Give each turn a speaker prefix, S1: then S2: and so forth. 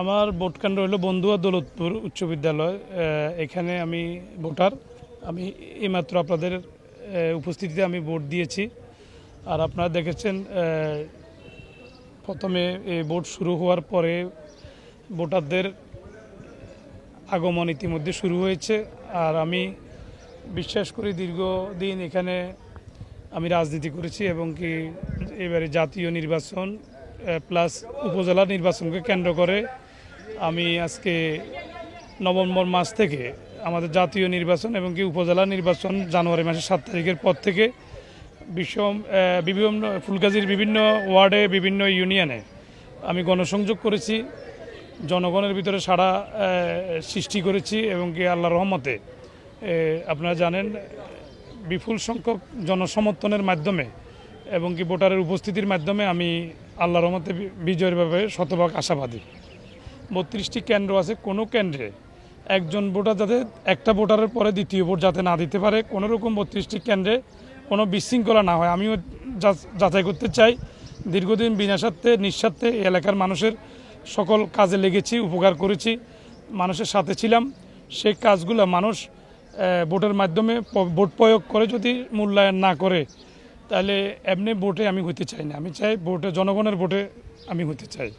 S1: আমার ভোট কেন্দ্র হলো বন্ধুয়া দৌলতপুর উচ্চ বিদ্যালয় এখানে আমি ভোটার। আমি এইমাত্র আপনাদের উপস্থিতিতে আমি ভোট দিয়েছি। আর আপনারা দেখেছেন প্রথমে এই ভোট শুরু হওয়ার পরে ভোটারদের আগমন ইতিমধ্যে শুরু হয়েছে। আর আমি বিশ্বাস করি দীর্ঘদিন এখানে আমি রাজনীতি করেছি এবং কি এবারে জাতীয় নির্বাচন প্লাস উপজেলা নির্বাচনকে কেন্দ্র করে আমি আজকে নভেম্বর মাস থেকে আমাদের জাতীয় নির্বাচন এবং কি উপজেলা নির্বাচন জানুয়ারি মাসের সাত তারিখের পর থেকে আহ, বিভিন্ন ফুলগাজীর বিভিন্ন ওয়ার্ডে বিভিন্ন ইউনিয়নে আমি গণসংযোগ করেছি জনগণের ভিতরে সাড়া সৃষ্টি করেছি এবং কি আল্লাহ রহমতে আপনারা জানেন বিপুল সংখ্যক জনসমর্থনের মাধ্যমে এবং কি ভোটারের উপস্থিতির মাধ্যমে আমি আল্লাহ রহমতে বিজয়ের ব্যাপারে শতভাগ আশাবাদী। বত্রিশটি কেন্দ্র আছে, কোনো কেন্দ্রে একজন ভোটার যাতে একটা ভোটারের পরে দ্বিতীয় ভোট যাতে না দিতে পারে, কোনো রকম বত্রিশটি কেন্দ্রে কোনো বিশৃঙ্খলা না হয়। আমিও যাচাই করতে চাই, দীর্ঘদিন বিনা স্বার্থে, নিঃস্বার্থে এলাকার মানুষের সকল কাজে লেগেছি, উপকার করেছি, মানুষের সাথে ছিলাম। সেই কাজগুলো মানুষ ভোটের মাধ্যমে ভোট প্রয়োগ করে যদি মূল্যায়ন না করে, তাহলে এমনি ভোটে আমি হতে চাই না। আমি চাই ভোটে, জনগণের ভোটে আমি হতে চাই।